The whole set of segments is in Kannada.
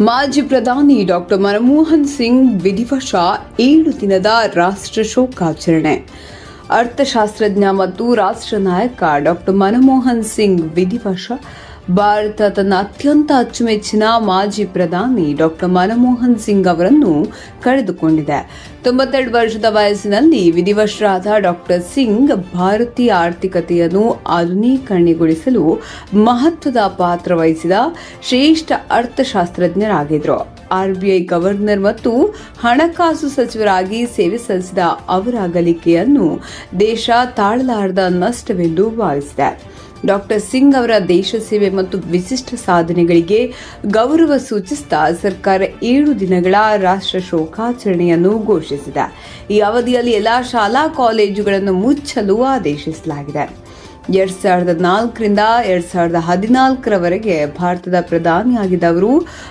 ಮಾಜಿ ಪ್ರಧಾನಿ ಡಾಕ್ಟರ್ ಮನಮೋಹನ್ ಸಿಂಗ್ ವಿಧಿವಶ ಏಳು ದಿನದ ರಾಷ್ಟ್ರ ಶೋಕಾಚರಣೆ. ಅರ್ಥಶಾಸ್ತ್ರಜ್ಞ ಮತ್ತು ರಾಷ್ಟ್ರ ನಾಯಕ ಡಾಕ್ಟರ್ ಮನಮೋಹನ್ ಸಿಂಗ್ ವಿಧಿವಶ ಭಾರತ ತನ್ನ ಅತ್ಯಂತ ಅಚ್ಚುಮೆಚ್ಚಿನ ಮಾಜಿ ಪ್ರಧಾನಿ ಡಾಕ್ಟರ್ ಮನಮೋಹನ್ ಸಿಂಗ್ ಅವರನ್ನು ಕಳೆದುಕೊಂಡಿದೆ. ತೊಂಬತ್ತೆರಡು ವರ್ಷದ ವಯಸ್ಸಿನಲ್ಲಿ ವಿಧಿವಶರಾದ ಡಾಕ್ಟರ್ ಸಿಂಗ್ ಭಾರತೀಯ ಆರ್ಥಿಕತೆಯನ್ನು ಆಧುನೀಕರಣಗೊಳಿಸಲು ಮಹತ್ವದ ಪಾತ್ರ ವಹಿಸಿದ ಶ್ರೇಷ್ಠ ಅರ್ಥಶಾಸ್ತ್ರಜ್ಞರಾಗಿದ್ದರು ಆರ್ಬಿಐ ಗವರ್ನರ್ ಮತ್ತು ಹಣಕಾಸು ಸಚಿವರಾಗಿ ಸೇವೆ ಸಲ್ಲಿಸಿದ ಅವರ ಅಗಲಿಕೆಯನ್ನು ದೇಶ ತಾಳಲಾರದ ನಷ್ಟವೆಂದು ಭಾವಿಸಿದೆ. ಡಾಕ್ಟರ್ ಸಿಂಗ್ ಅವರ ದೇಶ ಸೇವೆ ಮತ್ತು ವಿಶಿಷ್ಟ ಸಾಧನೆಗಳಿಗೆ ಗೌರವ ಸೂಚಿಸುತ್ತಾ ಸರ್ಕಾರ ಏಳು ದಿನಗಳ ರಾಷ್ಟ್ರ ಶೋಕಾಚರಣೆಯನ್ನು ಘೋಷಿಸಿದೆ. ಈ ಅವಧಿಯಲ್ಲಿ ಎಲ್ಲಾ ಶಾಲಾ ಕಾಲೇಜುಗಳನ್ನು ಮುಚ್ಚಲು ಆದೇಶಿಸಲಾಗಿದೆ. ಎರಡ್ ಸಾವಿರದ ನಾಲ್ಕರಿಂದ ಎರಡ್ ಸಾವಿರದ ಹದಿನಾಲ್ಕರವರೆಗೆ ಭಾರತದ ಪ್ರಧಾನಿಯಾಗಿದ್ದವರು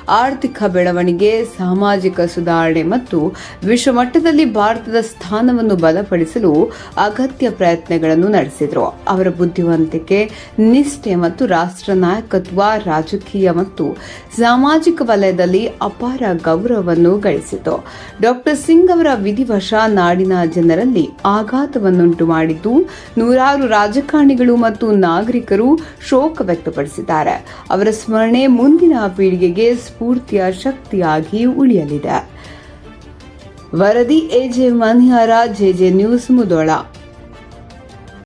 ಆರ್ಥಿಕ ಬೆಳವಣಿಗೆ, ಸಾಮಾಜಿಕ ಸುಧಾರಣೆ ಮತ್ತು ವಿಶ್ವಮಟ್ಟದಲ್ಲಿ ಭಾರತದ ಸ್ಥಾನವನ್ನು ಬಲಪಡಿಸಲು ಅಗತ್ಯ ಪ್ರಯತ್ನಗಳನ್ನು ನಡೆಸಿದರು. ಅವರ ಬುದ್ಧಿವಂತಿಕೆ, ನಿಷ್ಠೆ ಮತ್ತು ರಾಷ್ಟ್ರ ನಾಯಕತ್ವ, ರಾಜಕೀಯ ಮತ್ತು ಸಾಮಾಜಿಕ ವಲಯದಲ್ಲಿ ಅಪಾರ ಗೌರವವನ್ನು ಗಳಿಸಿತು ಡಾಕ್ಟರ್ ಸಿಂಗ್ ಅವರ ವಿಧಿವಶ ನಾಡಿನ ಜನರಲ್ಲಿ ಆಘಾತವನ್ನುಂಟು ಮಾಡಿದ್ದು ನೂರಾರು ರಾಜಕಾರಣಿಗಳು ಮತ್ತು ನಾಗರಿಕರು ಶೋಕ ವ್ಯಕ್ತಪಡಿಸಿದ್ದಾರೆ. ಅವರ ಸ್ಮರಣೆ ಮುಂದಿನ ಪೀಳಿಗೆಗೆ ಸ್ಫೂರ್ತಿಯ ಶಕ್ತಿಯಾಗಿ ಉಳಿಯಲಿದೆ. ವರದಿ AJ Manyara JJ news Mudhol.